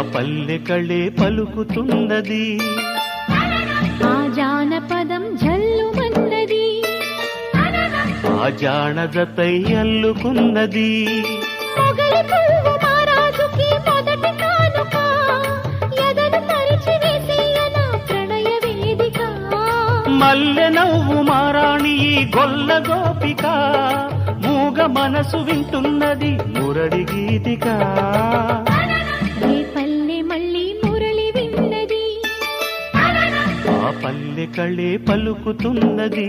పల్లె కళే పలుకుతున్నది. ఆ జానపదం జల్లుమన్నది ఆ జానదతై అల్లుకున్నది. మల్లె నవ్వు మారాణి గొల్ల గోపిక. మూగ మనసు వింటున్నది మురడి గీతిక. పల్లె కళే పలుకుతున్నది.